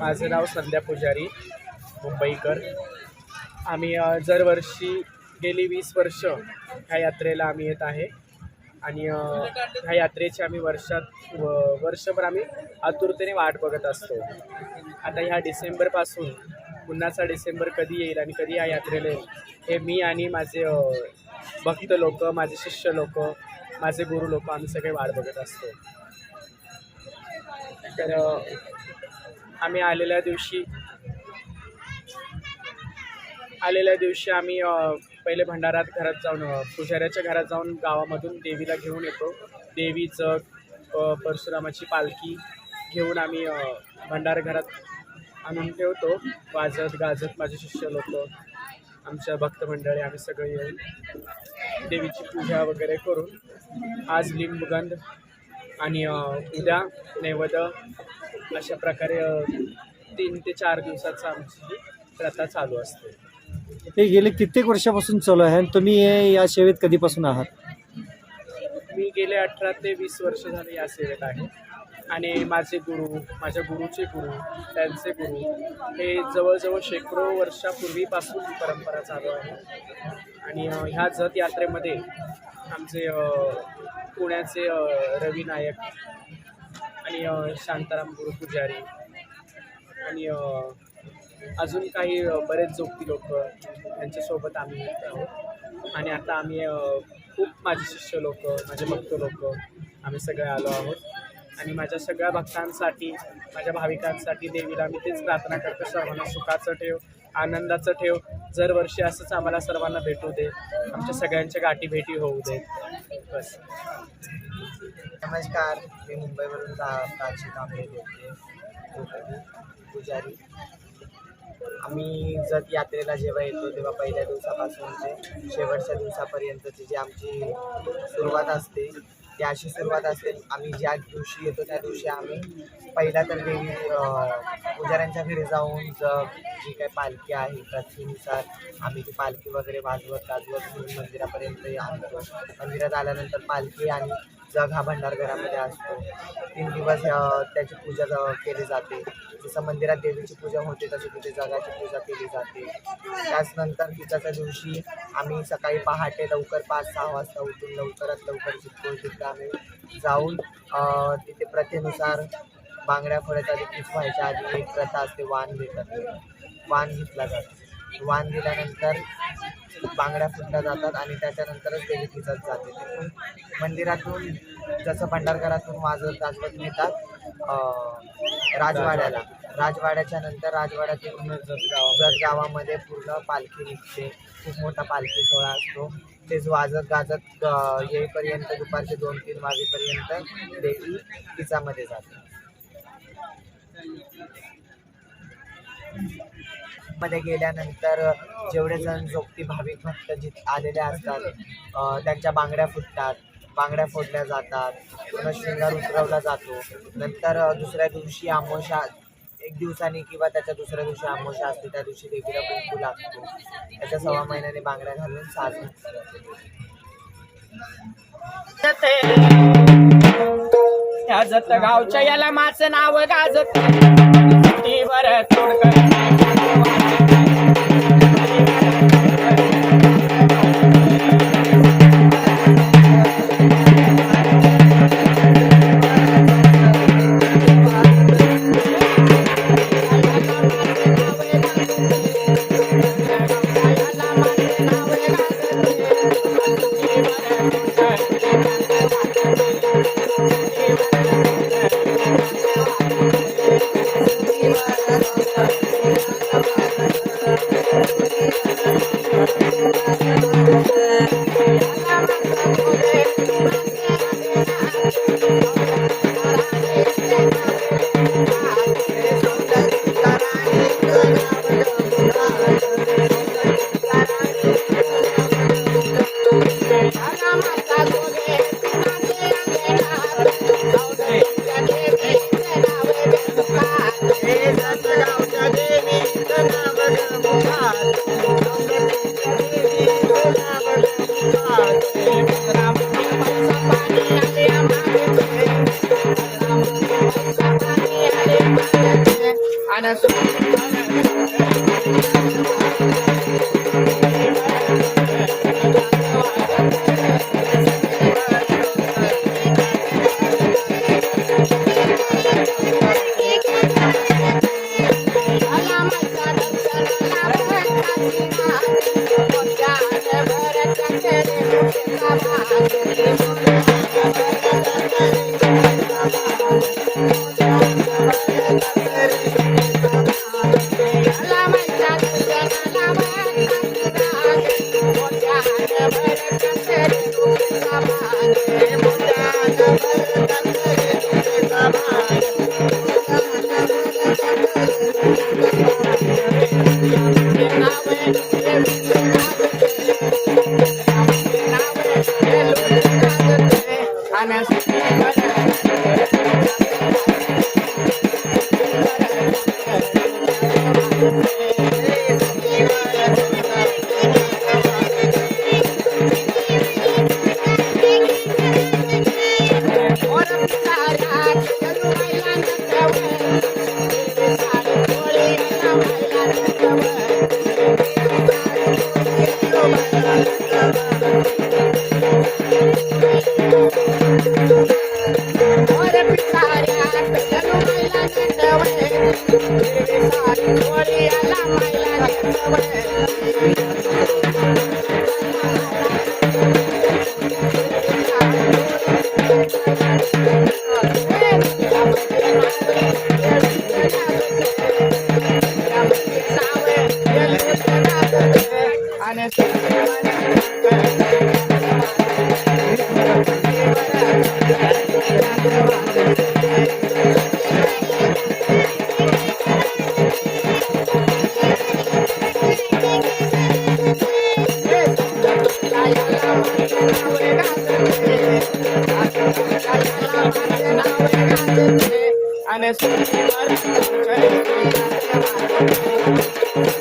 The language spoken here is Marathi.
माझं नाव संध्या पुजारी मुंबईकर. आम्ही दरवर्षी गेली वीस वर्ष ह्या यात्रेला आम्ही येत आहे. आणि ह्या यात्रेची आम्ही वर्षात व वर्षभर आम्ही आतुरतेने वाट बघत असतो. आता ह्या डिसेंबरपासून पुन्हाचा डिसेंबर कधी येईल आणि कधी या यात्रेला येईल हे मी आणि माझे भक्त लोक माझे शिष्य लोक माझे गुरु लोक आम्ही सगळे वाट बघत असतो. तर आम्ही आलेल्या दिवशी आलेल्या दिवशी आम्ही पहिले भंडारात घरात जाऊन पुजाऱ्याच्या घरात जाऊन गावामधून देवीला घेऊन येतो. देवीचं जग परशुरामाची पालखी घेऊन आम्ही भंडार घरात आणून ठेवतो. वाजत गाजत माझे शिष्य लोक आमच्या भक्त मंडळी आम्ही सगळे येऊन देवीची पूजा वगैरे करून आज लिंबगंध आणि उद्या नैवेद्य अशा प्रकारे तीन ते चार दिवसाचं आमची प्रथा चालू असते. हे गेले कित्येक वर्षापासून चालू आहे आणि तुम्ही हे या सेवेत कधीपासून आहात? मी गेले अठरा ते वीस वर्ष झाले या सेवेत आहे. आणि माझे गुरु माझ्या गुरुचे गुरु त्यांचे गुरु हे जवळजवळ शेकडो वर्षापूर्वीपासून ही परंपरा चालू आहे. आणि अ, ह्या जत यात्रेमध्ये आमचे पुण्याचे रवी नायक आणि शांताराम गुरु पुजारी आणि अजून काही बरेच जोगती लोक यांच्यासोबत आम्ही येत आहोत. आणि आता आम्ही खूप माझे शिष्य लोक माझे भक्त लोक आम्ही सगळे आलो आहोत. आणि माझ्या सगळ्या भक्तांसाठी माझ्या भाविकांसाठी देवीला मी तेच प्रार्थना करतो. सर्वांना सुखाचं ठेव आनंदाचं ठेव. दरवर्षी असंच आम्हाला सर्वांना भेटू दे. आमच्या सगळ्यांच्या गाठी भेटी होऊ दे. बस. नमस्कार. मी मुंबईवरून पुजारी. आम्ही जत यात्रेला जेव्हा येतो तेव्हा पहिल्या दिवसापासून ते शेवटच्या दिवसापर्यंतची जी आमची सुरुवात असते ती अशी सुरुवात असते. आम्ही ज्या दिवशी येतो त्या दिवशी आम्ही पहिला तर देवी पुजाऱ्यांच्या घरी जाऊन जग जी काही पालखी आहे प्रथेनुसार आम्ही ती पालखी वगैरे वाजवत गाजवत घेऊन मंदिरापर्यंत आणतो मंदिरात आल्यानंतर पालखी आणि जग हा भंडारघरामध्ये असतो. तीन दिवस त्याची पूजा केली जाते. जसं मंदिरात देवीची पूजा होते तशी तिथे जगाची पूजा केली जाते. त्याचनंतर तिच्याच्या दिवशी आम्ही सकाळी पहाटे लवकर पाच सहा वाजता उठून लवकरात लवकर जितको तिथे आम्ही जाऊन तिथे प्रथेनुसार बांगड्या फळ्याचा आधी व्हायच्या आधी एक प्रथा असते वाण घेतात. वाण घेतला जातो. वाण दिल्यानंतर बांगड्या फुटल्या जातात आणि त्याच्यानंतरच देवी खिचत जाते. तिथून मंदिरातून जसं भंडारघरातून वाजत गाजवत नेतात अं, राजवाड्याला. राजवाड्याच्या नंतर राजवाड्यातून जत गावामध्ये. पूर्ण पालखी निघते. खूप मोठा पालखी सोहळा असतो. तेच वाजत गाजत येईपर्यंत दुपारचे दोन तीन वाजेपर्यंत देवी तिचामध्ये जाते. मध्ये गेल्यानंतर जेवढे जण जोगती भाविक भक्त जित आलेले असतात त्यांच्या बांगड्या फुटतात बांगड्या फोडल्या जातात पूर्ण शृंगार उतरवला जातो. नंतर दुसऱ्या दिवशी आमोशा एक दिवसाने किंवा त्याच्या दुसऱ्या दिवशी आमोशा असते त्या दिवशी देवीला कुंकू लागतो त्याच्या सव्वा महिन्याने बांगड्या घालून साज गावच्या याला माझं नाव गाजत. Até. রে honest. आणि